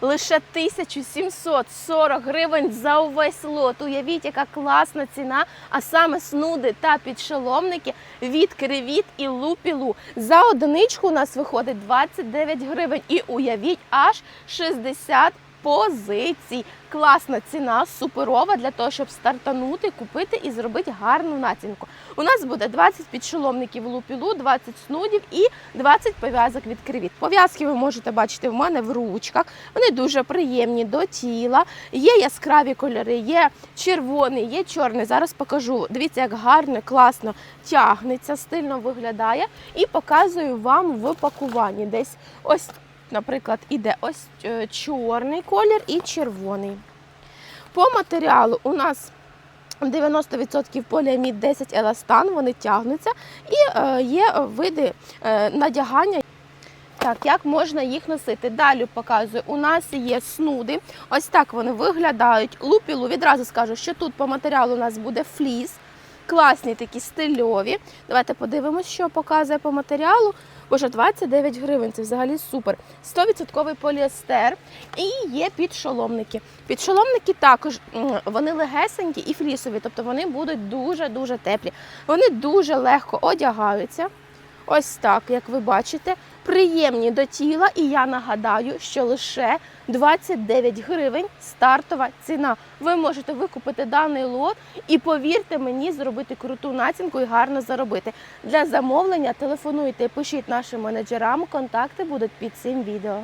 лише 1740 гривень за увесь лот. Уявіть, яка класна ціна, а саме снуди та підшоломники від кривіт і лупілу. За одиничку у нас виходить 29 гривень. І уявіть, аж 60 позицій. Класна ціна, суперова для того, щоб стартанути, купити і зробити гарну націнку. У нас буде 20 підшоломників лупілу, 20 снудів і 20 пов'язок від кривіт. Пов'язки ви можете бачити в мене в ручках. Вони дуже приємні до тіла. Є яскраві кольори, є червоний, є чорний. Зараз покажу. Дивіться, як гарно, класно тягнеться, стильно виглядає. І показую вам в пакуванні. Десь ось наприклад, іде ось е, чорний колір і червоний. По матеріалу у нас 90% поліамід, 10 еластан, вони тягнуться, і е, є види е, надягання. Так, як можна їх носити? Далі показую. У нас є снуди. Ось так вони виглядають. Лупілу відразу скажу, що тут по матеріалу у нас буде фліс. Класні такі стильові. Давайте подивимось, що показує по матеріалу. Боже, 29 гривень, це взагалі супер. 100% поліестер і є підшоломники. Підшоломники також вони легесенькі і флісові, тобто вони будуть дуже-дуже теплі. Вони дуже легко одягаються. Ось так, як ви бачите, приємні до тіла. І я нагадаю, що лише 29 гривень стартова ціна. Ви можете викупити даний лот і повірте мені, зробити круту націнку і гарно заробити. Для замовлення телефонуйте, пишіть нашим менеджерам. Контакти будуть під цим відео.